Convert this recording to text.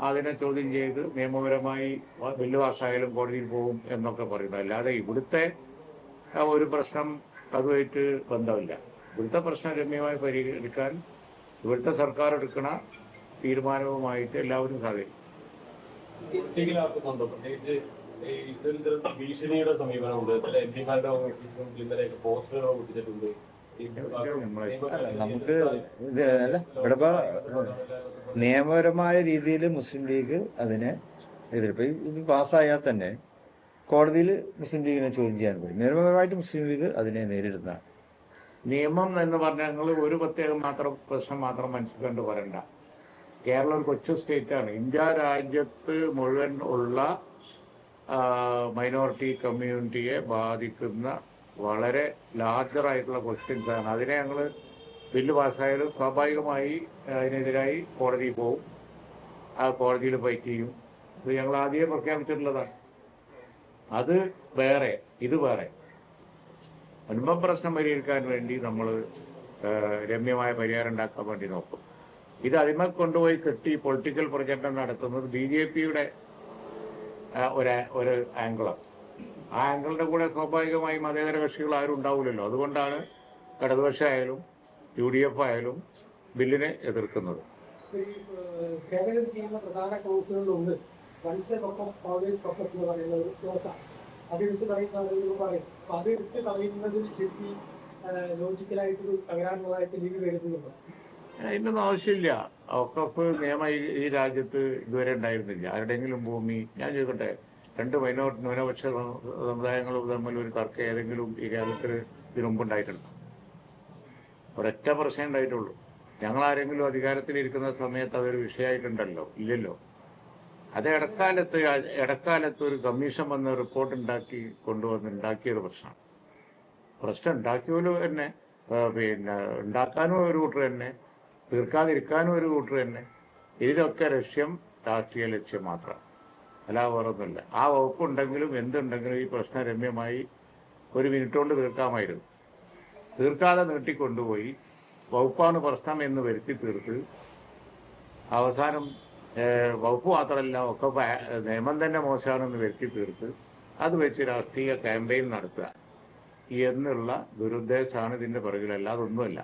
അതിനെ ചോദ്യം ചെയ്ത് നിയമപരമായി ബില്ല് പാസ്സായാലും കോടതിയിൽ പോകും എന്നൊക്കെ പറയുന്നു അല്ലാതെ ഇവിടുത്തെ ഒരു പ്രശ്നം അതുമായിട്ട് ബന്ധമില്ല. ഇവിടുത്തെ പ്രശ്നം രമ്യമായി പരിഹരിക്കാൻ ഇവിടുത്തെ സർക്കാർ എടുക്കുന്ന തീരുമാനവുമായിട്ട് എല്ലാവരും സഹകരിക്കും. ഭീഷണിയുടെ സമീപനമുണ്ട്. ചില എം പിമാരുടെ പോസ്റ്ററുകൾ ഒട്ടിച്ചിട്ടുണ്ട്. നമുക്ക് ഇവിടെ നിയമപരമായ രീതിയിൽ മുസ്ലിം ലീഗ് അതിനെ എതിർപ്പ് ഇത് പാസ്സായാൽ തന്നെ കോടതിയിൽ മുസ്ലിം ലീഗിനെ ചോദ്യം ചെയ്യാൻ പോയി. നിയമപരമായിട്ട് മുസ്ലിം ലീഗ് അതിനെ നേരിടുന്ന. നിയമം എന്ന് പറഞ്ഞാൽ നിങ്ങൾ ഒരു പ്രത്യേകം മാത്രം പ്രശ്നം മാത്രം മനസ്സിലാണ്ട് വരണ്ട കേരളം ഒരു കൊച്ചു സ്റ്റേറ്റാണ് ഇന്ത്യ രാജ്യത്ത് മുഴുവൻ ഉള്ള മൈനോറിറ്റി കമ്മ്യൂണിറ്റിയെ ബാധിക്കുന്ന വളരെ ലാർജർ ആയിട്ടുള്ള ക്വസ്റ്റ്യൻസ് ആണ്. അതിനെ ഞങ്ങൾ ബില്ല് പാസ്സായാലും സ്വാഭാവികമായി അതിനെതിരായി കോടതിയിൽ പോവും. ആ കോടതിയിൽ ഫൈറ്റ് ചെയ്യും. ഇത് ഞങ്ങൾ ആദ്യമേ പ്രഖ്യാപിച്ചിട്ടുള്ളതാണ്. അത് വേറെ ഇത് വേറെ. മുൻപ് പ്രശ്നം പരിഹരിക്കാൻ വേണ്ടി നമ്മൾ രമ്യമായ പരിഹാരം ഉണ്ടാക്കാൻ വേണ്ടി നോക്കും. ഇത് അതിമ കൊണ്ടുപോയി കെട്ടി പൊളിറ്റിക്കൽ പ്രചരണം നടത്തുന്നത് ബി ജെ പിയുടെ ഒരു ഒരു ആംഗിളാണ് ആ ആംഗിളിന്റെ കൂടെ സ്വാഭാവികമായി മതേതര കക്ഷികൾ ആരും ഉണ്ടാവില്ലല്ലോ. അതുകൊണ്ടാണ് ഇടതുപക്ഷമായാലും യു ഡി എഫ് ആയാലും ബില്ലിനെ എതിർക്കുന്നത്. ചെയ്യുന്ന പ്രധാന വൺസ് ഓൾവേസ് എന്ന് പറയുന്ന ഒരു കോഴ്സാണ് അത് എടുത്ത് കളയുന്ന ആളുകൾ പറയും. അപ്പൊ അത് എടുത്ത് കളയുന്നതിന് ശരിക്കും ലോജിക്കലായിട്ടൊരു തകരാറുള്ളതായിട്ട് ലീഗ് കരുതുന്നുണ്ടോ? അതിനൊന്നും ആവശ്യമില്ല. ഒക്കപ്പ് നിയമം ഈ- ഈ രാജ്യത്ത് ഇതുവരെ ഉണ്ടായിരുന്നില്ല. ആരുടെയെങ്കിലും ഭൂമി ഞാൻ ചോദിക്കട്ടെ രണ്ട് മൈനോറിറ്റി ന്യൂനപക്ഷ സമുദായങ്ങളും തമ്മിൽ ഒരു തർക്കം ഏതെങ്കിലും ഈ കേരളത്തിൽ ഇതിനു മുമ്പ് ഉണ്ടായിട്ടുണ്ട്. ഒരൊറ്റ പ്രശ്നം ഉണ്ടായിട്ടുള്ളൂ. ഞങ്ങൾ ആരെങ്കിലും അധികാരത്തിലിരിക്കുന്ന സമയത്ത് അതൊരു വിഷയമായിട്ടുണ്ടല്ലോ? ഇല്ലല്ലോ. അത് ഇടക്കാലത്ത് ഇടക്കാലത്ത് ഒരു കമ്മീഷൻ വന്ന് റിപ്പോർട്ട് ഉണ്ടാക്കി കൊണ്ടുവന്ന് ഉണ്ടാക്കിയൊരു പ്രശ്നമാണ്. പ്രശ്നം ഉണ്ടാക്കിയോലും തന്നെ പിന്നെ ഉണ്ടാക്കാനും ഒരു കൂട്ടർ തന്നെ തീർക്കാതിരിക്കാനും ഒരു കൂട്ടർ തന്നെ. ഇതിലൊക്കെ ലക്ഷ്യം രാഷ്ട്രീയ ലക്ഷ്യം മാത്രം. അല്ല വേറൊന്നുമില്ല. ആ വകുപ്പുണ്ടെങ്കിലും എന്തുണ്ടെങ്കിലും ഈ പ്രശ്നം രമ്യമായി ഒരു മിനിറ്റ് കൊണ്ട് തീർക്കാമായിരുന്നു. തീർക്കാതെ നീട്ടിക്കൊണ്ടുപോയി വകുപ്പാണ് പ്രശ്നം എന്ന് വരുത്തി തീർത്ത് അവസാനം വകുപ്പ് മാത്രമല്ല ഒക്കെ നിയമം തന്നെ മോശമാണെന്ന് വരുത്തി തീർത്ത് അത് വെച്ച് രാഷ്ട്രീയ ക്യാമ്പയിൻ നടത്തുക. എന്നുള്ള ദുരുദ്ദേശമാണ് ഇതിന്റെ പിറകിൽ അല്ലാതെ ഒന്നുമല്ല